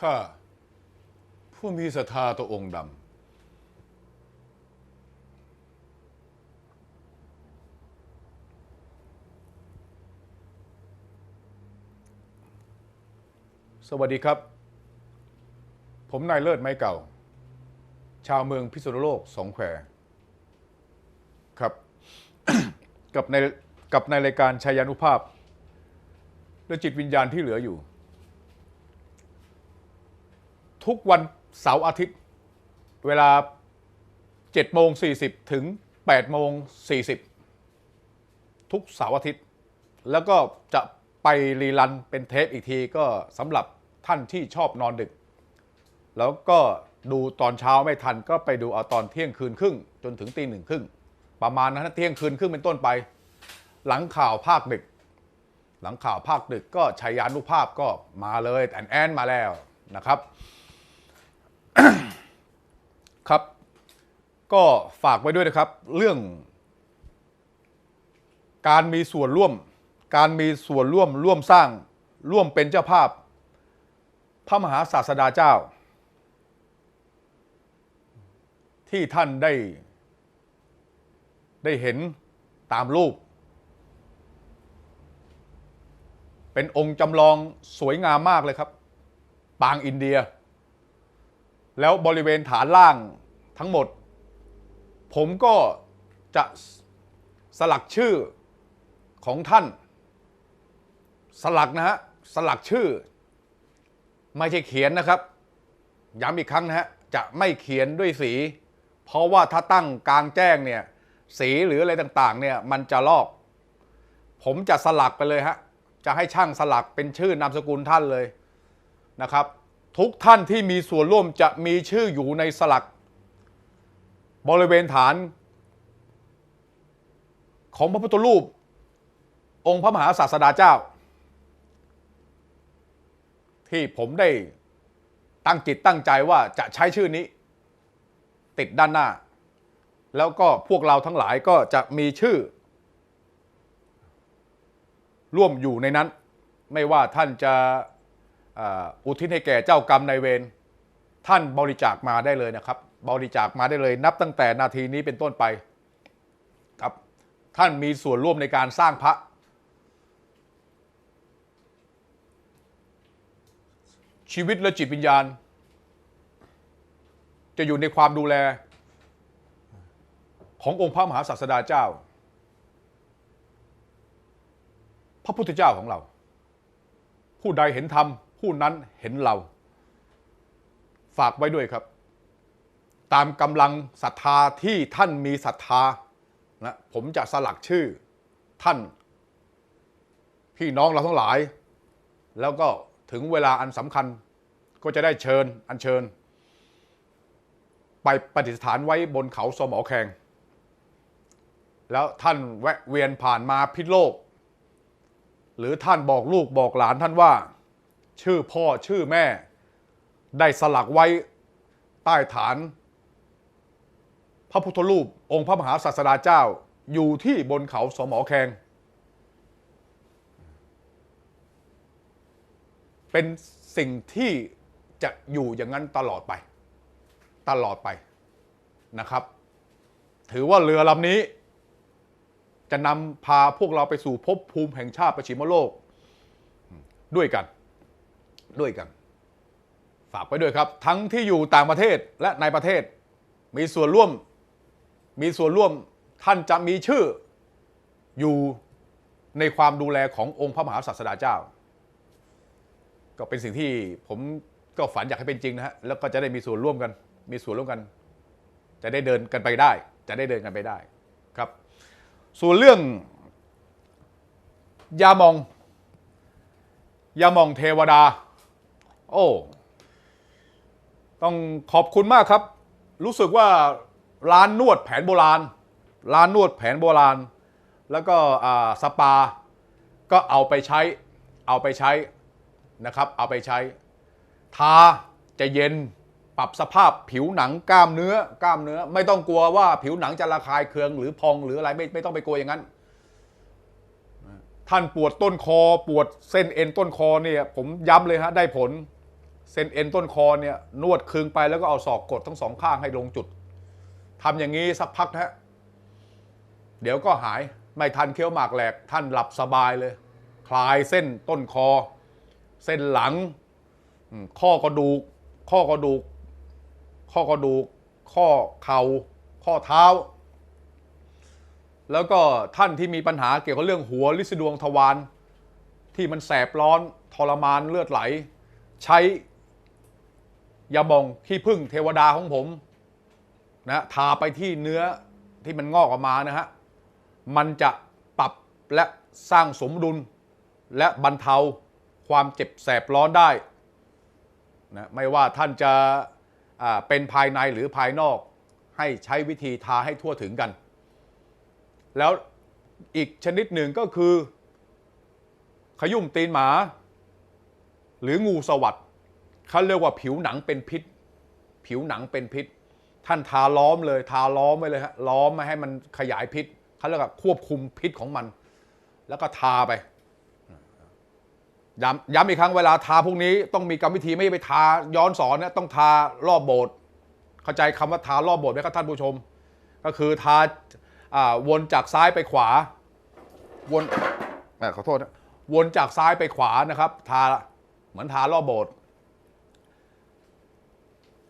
ข้าผู้มีศรัทธาต่อองค์ดำ สวัสดีครับ ผมนายเลิศไม้เก่า ชาวเมืองพิษณุโลกสองแควครับ กับในกับในรายการชายานุภาพ และจิตวิญญาณที่เหลืออยู่ ทุกวันเสาร์อาทิตย์ เวลา7โมง40 ถึง8โมง40 ทุกเสาร์อาทิตย์ แล้วก็จะไปรีลันเป็นเทปอีกทีก็สำหรับท่านที่ชอบนอนดึก แล้วก็ดูตอนเช้าไม่ทันก็ไปดูเอาตอนเที่ยงคืนครึ่ง จนถึงตีหนึ่งครึ่งประมาณนั้นเที่ยงคืนครึ่งเป็นต้นไป หลังข่าวภาคดึก หลังข่าวภาคดึกก็ชัยยานุภาพก็มาเลยแอนแอนมาแล้วนะครับ ครับ ก็ฝากไว้ด้วยนะครับ เรื่อง การมีส่วนร่วม การมีส่วนร่วมร่วมสร้างร่วมเป็นเจ้าภาพ พระมหาศาสดาเจ้า ที่ท่านได้ ได้เห็นตามรูป เป็นองค์จำลองสวยงามมากเลยครับ ปางอินเดีย แล้วบริเวณฐานล่างทั้งหมด ผมก็จะสลักชื่อของท่าน สลักนะฮะสลักชื่อ ไม่ใช่เขียนนะครับย้ำอีกครั้งนะฮะจะไม่เขียนด้วยสี เพราะว่าถ้าตั้งกลางแจ้งเนี่ยสีหรืออะไรต่างๆเนี่ยมันจะลอก ผมจะสลักไปเลยฮะจะให้ช่างสลักเป็นชื่อนามสกุลท่านเลยนะครับ ทุกท่านที่มีส่วนร่วมจะมีชื่ออยู่ในสลัก บริเวณฐาน ของพระพุทธรูป องค์พระมหาศาสดาเจ้า ที่ผมได้ตั้งจิตตั้งใจว่าจะใช้ชื่อนี้ ติดด้านหน้า แล้วก็พวกเราทั้งหลายก็จะมีชื่อ ร่วมอยู่ในนั้น ไม่ว่าท่านจะ อุทิศให้แก่เจ้ากรรมนายเวรท่านบริจาคมาได้เลยนะครับ บริจาคมาได้เลย นับตั้งแต่นาทีนี้เป็นต้นไปครับ ท่านมีส่วนร่วมในการสร้างพระ ชีวิตและจิตวิญญาณ จะอยู่ในความดูแล ขององค์พระมหาศาสดาเจ้า พระพุทธเจ้าของเรา ผู้ใดเห็นธรรม ผู้นั้นเห็นเรา ฝากไว้ด้วยครับ ตามกำลังศรัทธาที่ท่านมีศรัทธานะผมจะสลักชื่อท่าน พี่น้องเราทั้งหลาย แล้วก็ถึงเวลาอันสำคัญก็จะได้เชิญอัญเชิญ ไปประดิษฐานไว้บนเขาสมอแขงแล้วท่านแวะเวียนผ่านมาพิษโลก หรือท่านบอกลูกบอกหลานท่านว่า ชื่อพ่อชื่อแม่ ได้สลักไว้ใต้ฐาน พระพุทธรูปองค์พระมหาศาสดาเจ้าอยู่ที่บนเขาสมอแขงเป็นสิ่งที่จะอยู่อย่างนั้นตลอดไป ตลอดไปนะครับ ถือว่าเรือลำนี้ จะนำพาพวกเราไปสู่ภพภูมิแห่งชาติประชิมโลกด้วยกัน ด้วยกัน ฝากไปด้วยครับ ทั้งที่อยู่ต่างประเทศและในประเทศ มีส่วนร่วม มีส่วนร่วมท่านจะมีชื่ออยู่ในความดูแลขององค์พระมหาศาสดาเจ้า ก็เป็นสิ่งที่ผมก็ฝันอยากให้เป็นจริงนะฮะแล้วก็จะได้มีส่วนร่วมกัน มีส่วนร่วมกัน จะได้เดินกันไปได้ จะได้เดินกันไปได้ครับ ส่วนเรื่องยามอง ยามองเทวดา โอ้ ต้องขอบคุณมากครับ รู้สึกว่าร้านนวดแผนโบราณ ร้านนวดแผนโบราณ แล้วก็สปา ก็เอาไปใช้ เอาไปใช้นะครับ เอาไปใช้ ทาจะเย็น ปรับสภาพผิวหนังกล้ามเนื้อกล้ามเนื้อ ไม่ต้องกลัวว่าผิวหนังจะระคายเคืองหรือพองหรืออะไรไม่ไม่ต้องไปกลัวอย่างนั้นท่านปวดต้นคอปวดเส้นเอ็นต้นคอเนี่ยผมย้ำเลยฮะได้ผล เส้นเอ็นต้นคอเนี่ยนวดคึงไปแล้วก็เอาศอกกดทั้งสองข้างให้ลงจุดทำอย่างนี้สักพักนะฮะเดี๋ยวก็หายไม่ทันเคี้ยวหมากแหลกท่านหลับสบายเลย คลายเส้นต้นคอ เส้นหลัง ข้อกระดูก ข้อกระดูก ข้อกระดูก ข้อเข่า ข้อเท้า แล้วก็ท่านที่มีปัญหาเกี่ยวกับเรื่องหัวลินดวงทวารที่มันแสบร้อนทรมานเลือดไหล ใช้ อย่าบองขี้พึ่งเทวดาของผมนะทาไปที่เนื้อที่มันงอกออกมานะฮะมันจะปรับและสร้างสมดุลและบรรเทาความเจ็บแสบร้อนได้นะไม่ว่าท่านจะเป็นภายในหรือภายนอกให้ใช้วิธีทาให้ทั่วถึงกัน แล้วอีกชนิดหนึ่งก็คือ ขยุ่มตีนหมา หรืองูสวัสด์ เขาเรียกว่าผิวหนังเป็นพิษ ผิวหนังเป็นพิษ ท่านทาล้อมเลย ทาล้อมไว้เลยฮะล้อมไม่ให้มันขยายพิษเขาเรียกว่าควบคุมพิษของมัน แล้วก็ทาไปย้ำย้ำอีกครั้งเวลาทาพวกนี้ต้องมีกรรมวิธีไม่ไปทาย้อนสอนนะต้องทารอบโบสถ์เข้าใจคำว่าทารอบโบสถ์ไหมครับท่านผู้ชม ก็คือทาอ่าวนจากซ้ายไปขวา วนขอโทษนะวนจากซ้ายไปขวานะครับ ทาเหมือนทารอบโบสถ์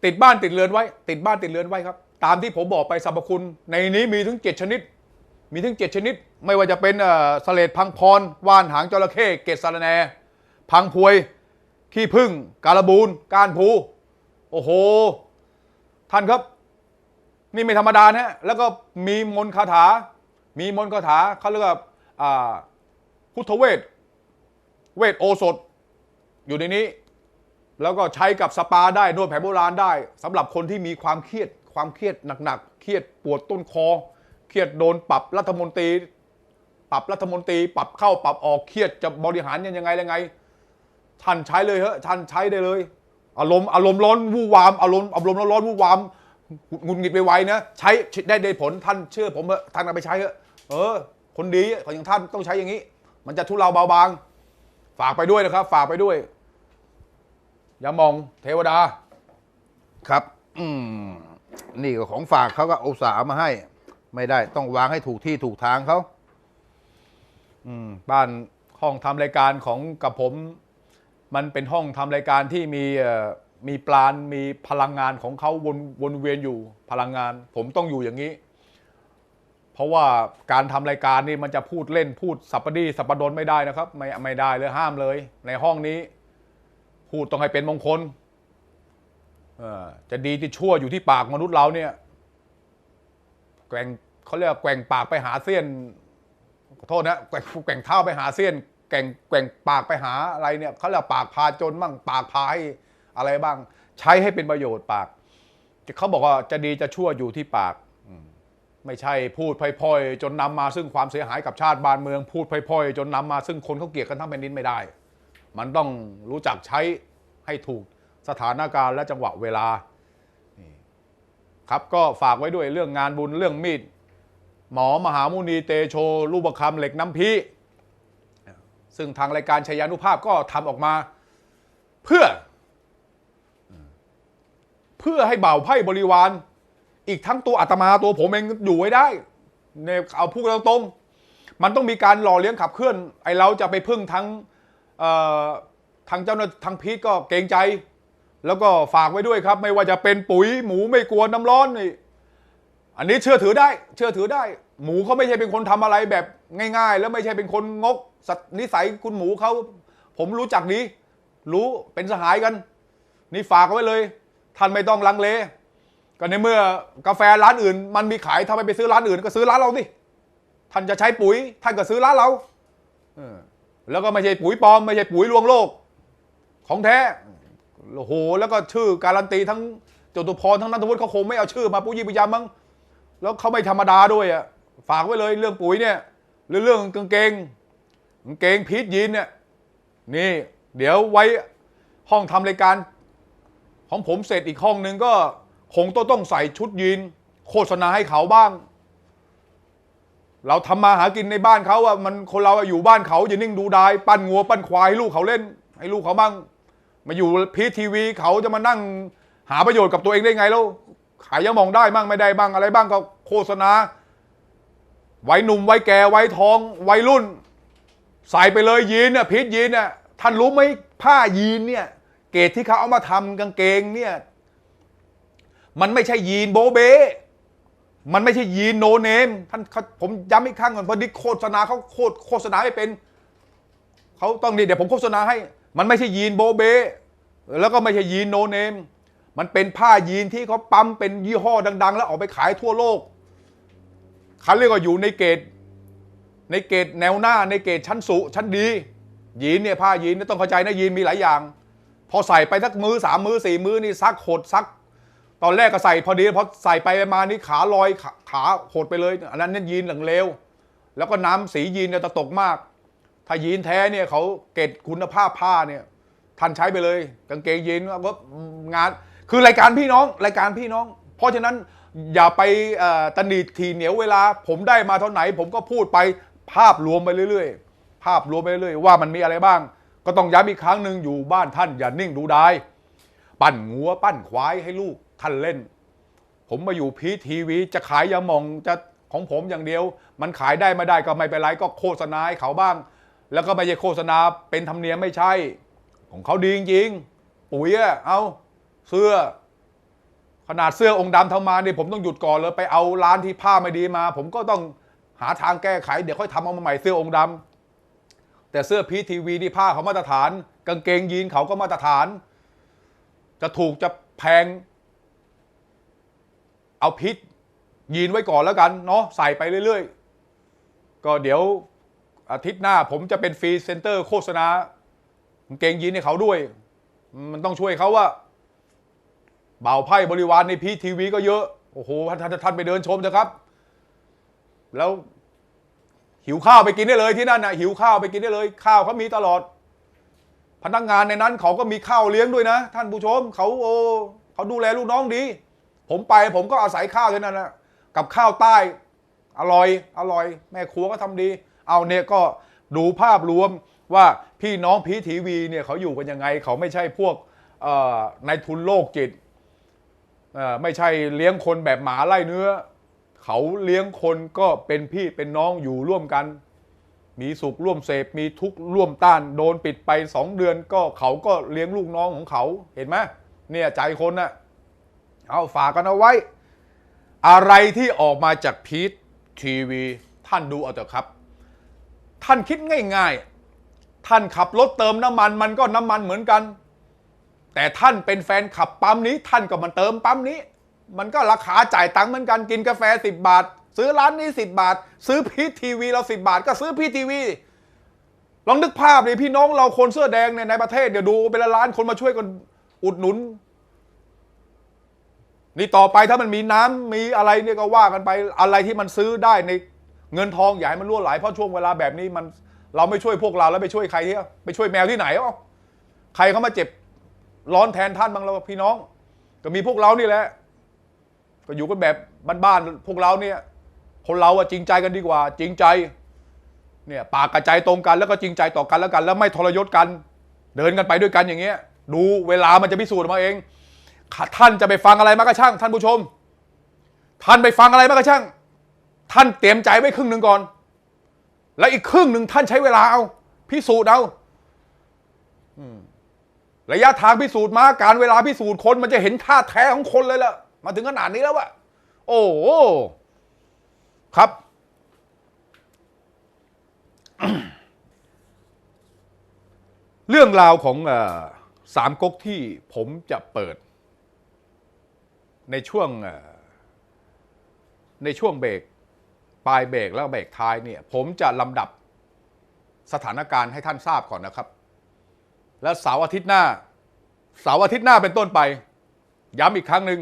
ติดบ้านติดเรือนไว้ ติดบ้านติดเรือนไว้ครับ ตามที่ผมบอกไปสรรพคุณ ในนี้มีถึงเจ็ดชนิด มีถึงเจ็ดชนิด ไม่ว่าจะเป็นเอ่อสเลดพังพร ว่านหางจระเข้เกศสารแหนพังพวย ขี้พึ่งการบูนก้านผูโอ้โห ท่านครับ นี่ไม่ธรรมดานะฮะแล้วก็มีมนต์คาถา มีมนต์คาถาเขาเรียกว่าอ่าพุทธเวท เวทโอสถอยู่ในนี้ แล้วก็ใช้กับสปาได้นวดแผนโบราณได้สำหรับคนที่มีความเครียดความเครียดหนักๆเครียดปวดต้นคอ เครียดโดนปรับรัฐมนตรี ปรับรัฐมนตรี ปรับเข้าปรับออกเครียดจะบริหารยังไงยังไง ท่านใช้เลยเหอะท่านใช้ได้เลย อารมณ์อารมณ์ร้อนวู่วามอารมณ์อารมณ์ร้อนวู่วามหงุดหงิดไปไวนะใช้ได้ได้ผลท่านเชื่อผมเถอะท่านเอาไปใช้เถอะเออ คนดีของอย่างท่านต้องใช้อย่างนี้ มันจะทุเลาเบาบาง ฝากไปด้วยนะครับ ฝากไปด้วย ย่ามองเทวดา ครับ อืมนี่ก็ของฝากเขาก็อุตส่าห์ามาให้ ไม่ได้ ต้องวางให้ถูกที่ถูกทางเขาอืมบ้านห้องทำรายการของกับผม มันเป็นห้องทำรายการที่มีเอ่อมีปราณมีพลังงานของเขาวนวนเวียนอยู่พลังงาน ผมต้องอยู่อย่างนี้ เพราะว่าการทำรายการนี่มันจะพูดเล่นพูดสัปปดีสัปปดนไม่ได้นะครับ ไม่ไม่ได้เลยห้ามเลย ในห้องนี้ พูดต้องให้เป็นมงคลเอ่อจะดีที่ชั่วอยู่ที่ปากมนุษย์เราเนี่ยแกว่งเขาเรียกแกว่งปากไปหาเสี้ยนขอโทษนะแกว่งแกว่งเท้าไปหาเสี้ยนแกว่งแกว่งปากไปหาอะไรเนี่ยเขาเรียกปากพาจนบ้างปากพาให้อะไรบ้าง ใช้ให้เป็นประโยชน์ปากเขาบอกว่าจะดีจะชั่วอยู่ที่ปากไม่ใช่พูดพล่อยๆจนนำมาซึ่งความเสียหายกับชาติบ้านเมือง พูดพล่อยๆจนนำมาซึ่งคนเขาเกลียดกันทั้งแผ่นดินไม่ได้ มันต้องรู้จักใช้ให้ถูกสถานการณ์และจังหวะเวลาครับก็ฝากไว้ด้วยเรื่องงานบุญเรื่องมีด หมอมหามุนีเตโชรูปคำเหล็กน้ำพีซึ่งทางรายการชัยยานุภาพก็ทำออกมา เพื่อ เพื่อให้เบ่าไพ่บริวาร อีกทั้งตัวอาตมาตัวผมเองอยู่ไว้ได้เนี่ยเอาพูดตรงๆมันต้องมีการหล่อเลี้ยงขับเคลื่อน ไอเราจะไปพึ่งทั้ง ทางเจ้าหน้าทางพีทก็เกรงใจ แล้วก็ฝากไว้ด้วยครับ ไม่ว่าจะเป็นปุ๋ยหมูไม่กลัวน้ำร้อนนี่อันนี้เชื่อถือได้ เชื่อถือได้ หมูเขาไม่ใช่เป็นคนทำอะไรแบบง่าย ๆ แล้วไม่ใช่เป็นคนงกนิสัยคุณหมูเขาผมรู้จักดีรู้เป็นสหายกัน นี่ฝากไว้เลย ท่านไม่ต้องลังเลก็ในเมื่อกาแฟร้านอื่น มันมีขายทำไมไปซื้อร้านอื่น ก็ซื้อร้านเราสิท่านจะใช้ปุ๋ย ท่านก็ซื้อร้านเราเออ แล้วก็ไม่ใช่ปุ๋ยปลอมไม่ใช่ปุ๋ยลวงโลก ของแท้โอ้โหแล้วก็ชื่อการันตีทั้งจตุพรทั้งนัทวุฒิเขาคงไม่เอาชื่อมาปุยปุยยามั้งแล้วเขาไม่ธรรมดาด้วยอะฝากไว้เลยเรื่องปุ๋ยเนี่ยหรือเรื่องกางเกงกางเกงพีทยีนเนี่ยนี่ เดี๋ยวไว้ห้องทำรายการ ของผมเสร็จอีกห้องหนึ่งก็คงต้องต้องใส่ชุดยีน โฆษณาให้เขาบ้าง เราทำมาหากินในบ้านเขาอะมันคนเราอะอยู่บ้านเขาอย่านิ่งดูดายปั้นงัวปั้นควายให้ลูกเขาเล่น ให้ลูกเขาบ้าง มาอยู่พีทีวีเขาจะมานั่งหาประโยชน์กับตัวเองได้ไงแล้วขายยังมองได้บ้างไม่ได้บ้างอะไรบ้างก็โฆษณาไว้หนุ่มไว้แก่ไว้ท้องไว้รุ่น ใส่ไปเลยยีนเนี่ยพีทยีนเนี่ยท่านรู้ไหมผ้ายีนเนี่ย เกรดที่เขาเอามาทำกางเกงเนี่ย มันไม่ใช่ยีนโบเบ มันไม่ใช่ยีนโนเนมท่านเขาผมย้ำอีกครั้งก่อนพอดีโฆษณาเขาโคตรโฆษณาไม่เป็นเขาต้องนี่เดี๋ยวผมโฆษณาให้ มันไม่ใช่ยีนโบเบแล้วก็ไม่ใช่ยีนโนเนมมันเป็นผ้ายีนที่เขาปั๊มเป็นยี่ห้อดัง ๆ แล้วออกไปขายทั่วโลกเขาเรียกว่าอยู่ในเกรดในเกรดแนวหน้าในเกรดชั้นสูชั้นดี ยีนเนี่ยผ้ายีนต้องเข้าใจนะยีนมีหลายอย่าง พอใส่ไปสักมือสามมือสี่มือนี่ซักหดซัก ตอนแรกก็ใส่พอดีพอใส่ไปมานี่ขาลอยขาขาหดไปเลย อันนั้นเนี่ยยีนหลังเลวแล้วก็น้ำสียีนเนี่ยจะตกมาก ถ้ายีนแท้เนี่ยเขาเกรดคุณภาพผ้าเนี่ยท่านใช้ไปเลย กางเกงยีนก็งานคือรายการพี่น้องรายการพี่น้อง เพราะฉะนั้นอย่าไปเอ่อตนีทีเหนียวเวลา ผมได้มาเท่าไหน ผมก็พูดไปภาพรวมไปเรื่อย ๆ ภาพรวมไปเรื่อยๆ ว่ามันมีอะไรบ้าง ก็ต้องย้ำอีกครั้งหนึ่งอยู่บ้านท่านอย่านิ่งดูได้ปั้นงัว ปั้นควายให้ลูก ท่านเล่น ผมมาอยู่พีทีวีจะขายยาหมองจะของผมอย่างเดียว มันขายได้ไม่ได้ก็ไม่เป็นไรก็โฆษณาให้เขาบ้าง แล้วก็ไม่ใช่โฆษณาเป็นธรรมเนียมไม่ใช่ ของเขาดีจริงๆปุ๋ยเอาเสื้อ ขนาดเสื้อองค์ดำทำมาเนี่ยผมต้องหยุดก่อนเลยไปเอาร้านที่ผ้าไม่ดีมา ผมก็ต้องหาทางแก้ไข เดี๋ยวค่อยทำเอามาใหม่เสื้อองค์ดำแต่เสื้อพีทีวีนี่ผ้าเขามาตรฐาน กางเกงยีนเขาก็มาตรฐาน จะถูกจะแพง เอาพิษยีนไว้ก่อนแล้วกันเนาะใส่ไปเรื่อยๆ ก็เดี๋ยวอาทิตย์หน้าผมจะเป็นฟรีเซนเตอร์โฆษณาเกงยีนให้เขาด้วย มันต้องช่วยเขาว่าเบ่าไพ่บริวารในพีทีวีก็เยอะ โอ้โหท่านท่านท่านไปเดินชมเถอะครับ แล้วหิวข้าวไปกินได้เลยที่นั่นนะหิวข้าวไปกินได้เลย ข้าวเขามีตลอด พนักงานในนั้นเขาก็มีข้าวเลี้ยงด้วยนะ ท่านผู้ชมเขาโอ้เขาดูแลลูกน้องดี ผมไปผมก็อาศัยข้าวที่นั่นนะกับข้าวใต้อร่อยอร่อย แม่ครัวก็ทำดี เอาเนี่ยก็ดูภาพรวมว่าพี่น้องพีทีวีเนี่ยเขาอยู่กันยังไง เขาไม่ใช่พวกนายทุนโลกจิตไม่ใช่เลี้ยงคนแบบหมาไล่เนื้อ เขาเลี้ยงคนก็เป็นพี่เป็นน้องอยู่ร่วมกัน มีสุขร่วมเสพมีทุกข์ร่วมต้าน โดนปิดไปสองเดือนก็เขาก็เลี้ยงลูกน้องของเขาเห็นไหมเนี่ยใจคนน่ะ เอาฝากกันเอาไว้ อะไรที่ออกมาจากพีททีวี ท่านดูเอาเถอะครับ ท่านคิดง่าย ๆ ท่านขับรถเติมน้ำมันมันก็น้ำมันเหมือนกัน แต่ท่านเป็นแฟนขับปั๊มนี้ ท่านก็มาเติมปั๊มนี้ มันก็ราคาจ่ายตังค์เหมือนกันกินกาแฟ 10 บาท ซื้อร้านนี้ 10 บาท ซื้อพีททีวีเรา 10 บาท ก็ซื้อพีททีวีลองนึกภาพดิพี่น้องเราคนเสื้อแดงเนี่ยในประเทศเดี๋ยวดูเป็นล้านคนมาช่วยกันอุดหนุน นี่ต่อไปถ้ามันมีน้ำมีอะไรเนี่ยก็ว่ากันไปอะไรที่มันซื้อได้ในเงินทองอย่าให้มันรั่วไหลเพราะช่วงเวลาแบบนี้มันเราไม่ช่วยพวกเราแล้วไปช่วยใครที่ไปช่วยแมวที่ไหนอะใครเขามาเจ็บร้อนแทนท่านบ้างเราพี่น้อง ก็มีพวกเรานี่แหละ ก็อยู่กันแบบบ้านๆพวกเราเนี่ย คนเราอะจริงใจกันดีกว่า จริงใจเนี่ยปากกระใจตรงกันแล้วก็จริงใจต่อกันแล้วกัน แล้วไม่ทรยศกัน เดินกันไปด้วยกันอย่างเงี้ย ดูเวลามันจะพิสูจน์มาเอง ท่านจะไปฟังอะไรมาก็ช่าง ท่านผู้ชม ท่านไปฟังอะไรมาก็ช่าง ท่านเตรียมใจไว้ครึ่งหนึ่งก่อน แล้วอีกครึ่งหนึ่งท่านใช้เวลาเอาพิสูจน์เอาระยะทางพิสูจน์มาการเวลาพิสูจน์คนมันจะเห็นท่าแท้ของคนเลยล่ะ มาถึงขนาดนี้แล้วอะโอ้ครับ เรื่องราวของอสามก๊กที่ผมจะเปิด ในช่วงในช่วงเบรกปลายเบรกแล้วเบรกท้ายเนี่ย ผมจะลำดับสถานการณ์ให้ท่านทราบก่อนนะครับ แล้วเสาร์อาทิตย์หน้าเสาร์อาทิตย์หน้าเป็นต้นไป ย้ำอีกครั้งหนึ่ง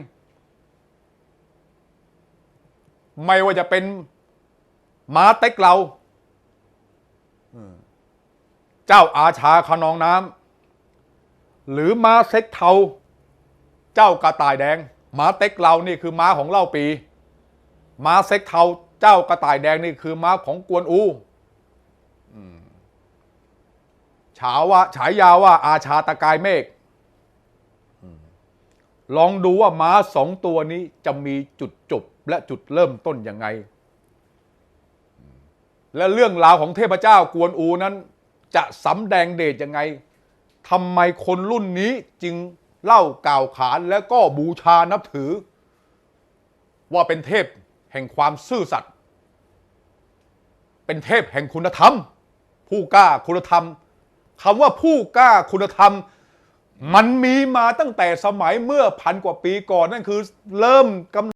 ไม่ว่าจะเป็นม้าเต็กเราเจ้าอาชาขนองน้ำหรือม้าเซ็กเทา เจ้ากระต่ายแดง ม้าเต็กเรานี่คือม้าของเล่าปี ม้าเซ็กเทาเจ้ากระต่ายแดงนี่คือม้าของกวนอูฉาว่าฉายาว่าอาชาตะกายเมฆลองดูว่าม้าสองตัวนี้จะมีจุดจบและจุดเริ่มต้นยังไง และเรื่องราวของเทพเจ้ากวนอูนั้น จะสำแดงเดชยังไงทำไมคนรุ่นนี้จึง เล่ากล่าวขานแล้วก็บูชานับถือ ว่าเป็นเทพแห่งความซื่อสัตย์เป็นเทพแห่งคุณธรรม ผู้กล้าคุณธรรมคำว่าผู้กล้าคุณธรรม มันมีมาตั้งแต่สมัยเมื่อพันกว่าปีก่อนนั่นคือเริ่มกำ